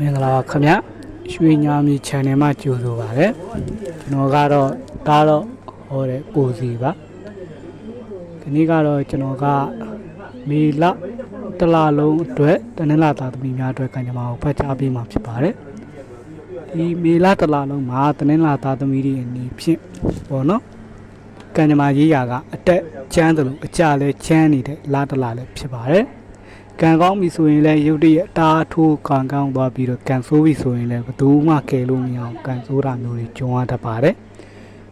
မင်္ဂလာပါခင်ဗျရွှေညာမီ channel မှာကြိုဆိုပါရစေကျွန်တော်ကတော့ဒါတော့ဟောတဲ့ကိုစီပါဒီနေ့ကတော့ကျွန်တော်ကမေလတစ်လလုံးအတွက်တနင်္လာသားသမီးများအတွက်ကံကြမ္မာကိုဖတ်ကြားပေးမှာဖြစ်ပါတယ်ဒီမေလတစ်လလုံးမှာတနင်္လာသားသမီးတွေအနေဖြင့်ပေါ့နော်ကံကြမ္မာရေးရာကအတက်ချမ်းတယ်လို့အကြလဲချမ်းနေတဲ့လတစ်လလည်းဖြစ်ပါတယ် ကံကောင်းပြီဆိုရင်လည်းရုတ်တရက်တားထိုးကံကောင်းသွားပြီးတော့ကံဆိုးပြီဆိုရင်လည်းဘယ်သူမှကယ်လို့မရအောင်ကံဆိုးတာမျိုးတွေကြုံရတတ်ပါတယ်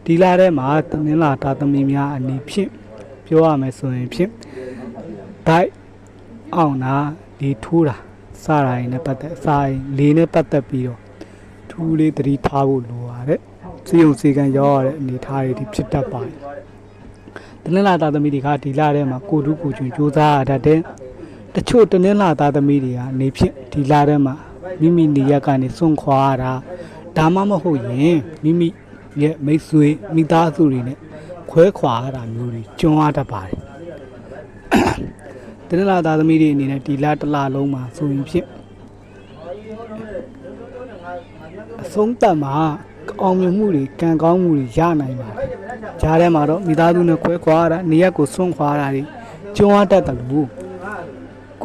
ဒီလာထဲမှာတနင်္လာတာသမီများအနေဖြင့်ပြောရမယ်ဆိုရင်ဖြင့်ဒိုက်အောင်နာဒီထိုးတာစတာရင်းနဲ့ပတ်သက်အစာရင်လေးနဲ့ပတ်သက်ပြီးတော့ထူးလေးသတိထားဖို့လိုပါတယ်စီယုံစီကံရောက်ရတဲ့အနေထားတွေဒီဖြစ်တတ်ပါတယ်တနင်္လာတာသမီတွေကဒီလာထဲမှာကိုတူးကိုချွင်စူးစမ်းရတတ်တဲ့ တချို့တနင်္လာသားသမီးတွေကနေဖြင့်ဒီလာထဲမှာမိမိနေရက်ကနေစွန့်ခွာရတာဒါမှမဟုတ်ရင်မိမိရဲ့မိတ်ဆွေမိသားစုတွေနဲ့ခွဲခွာရတာမျိုးတွေကျွမ်းရတတ်ပါတယ်တနင်္လာသားသမီးတွေအနေနဲ့ဒီလာတစ်လလုံးမှာဆိုရင်ဖြင့်အဆုံးသတ်မှာအောင်မြင်မှုတွေကံကောင်းမှုတွေရနိုင်ပါတယ်ဂျားထဲမှာတော့မိသားစုနဲ့ခွဲခွာရတာနေရက်ကိုစွန့်ခွာရတာတွေကျွမ်းရတတ်တယ်လို့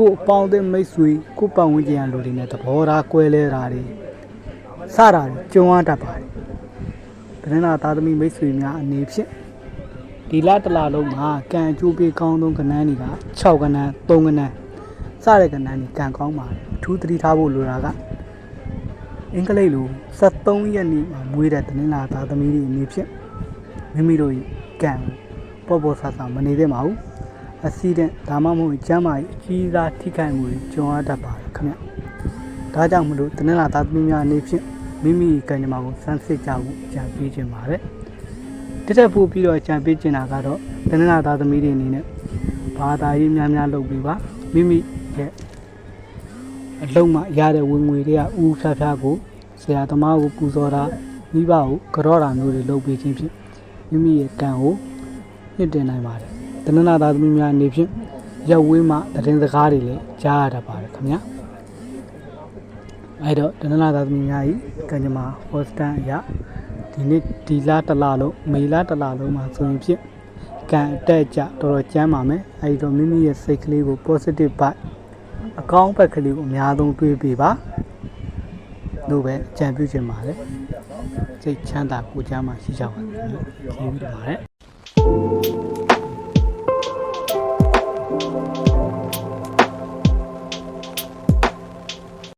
ကို့အပေါင်းအသင်းမိတ်ဆွေကို့ပတ်ဝန်းကျင်လူတွေနဲ့သဘောထားကွဲလဲတာတွေစတာတွေကြုံရတတ်ပါတယ်။တနင်္လာသားသမီးမိတ်ဆွေများအနေဖြင့်ဒီလတစ်လလုံးမှာကံအကျိုးပေးကောင်းဆုံးကဏ္ဍတွေက6ကဏ္ဍ3ကဏ္ဍစတဲ့ကဏ္ဍတွေကံကောင်းပါတယ်။အထူးသတိထားဖို့လိုတာကအင်္ဂလိပ်လို73ရက်နေ့မှာမွေးတဲ့တနင်္လာသားသမီးတွေအနေဖြင့်မိမိတို့ကံပေါ့ပေါ့ဆဆမနေသင့်ပါဘူး။ အက်ဆီဒင့်ဒါမှမဟုတ်ကျမ်းမာရေးအကြီးစားထိခိုက်မှုတွေကြုံရတတ်ပါတယ်ခင်ဗျ။ဒါကြောင့်မလို့တနင်္လာသားသမီးများအနေဖြင့်မိမိကံကြမ္မာကိုစမ်းစစ်ကြဖို့ကြံပေးခြင်းပါတယ်။တစ်ချက်ပို့ပြီးတော့ကြံပေးခြင်းတာကတော့တနင်္လာသားသမီးတွေအနေနဲ့ဘာသာရေးများများလုပ်ပြီးပါမိမိရဲ့အလုံးမှရတဲ့ဝင်ငွေတွေကဦးဖြားဖြားကိုဆရာသမားကိုပူဇော်တာမိဘကိုကြောတာမျိုးတွေလုပ်ပေးခြင်းဖြင့်မိမိရဲ့ကံကိုမြင့်တင်နိုင်ပါတယ် တနင်္လာသားသမီးများအနေဖြင့်ရက်ဝေးမှသတင်းစကားတွေလည်းကြားရတတ်ပါတယ်ခင်ဗျာအဲ့တော့တနင်္လာသားသမီးများဤကံကြမ္မာဟောစတန်အရာဒီနေ့ဒီလတစ်လလုံးမေလတစ်လလုံးမှာဆိုရင်ဖြင့်ကံအတက်အကျတော်တော်ကျမ်းပါမယ်အဲ့ဒီတော့မိမိရဲ့စိတ်ကလေးကို positive vibe အကောင်းဘက်ကလေးကိုအများဆုံးတွေးပေးပါလို့ပဲအကြံပြုချင်ပါတယ်စိတ်ချမ်းသာကိုယ်ချမ်းသာရှိကြပါစေခင်ဗျာကျေးဇူးတင်ပါတယ်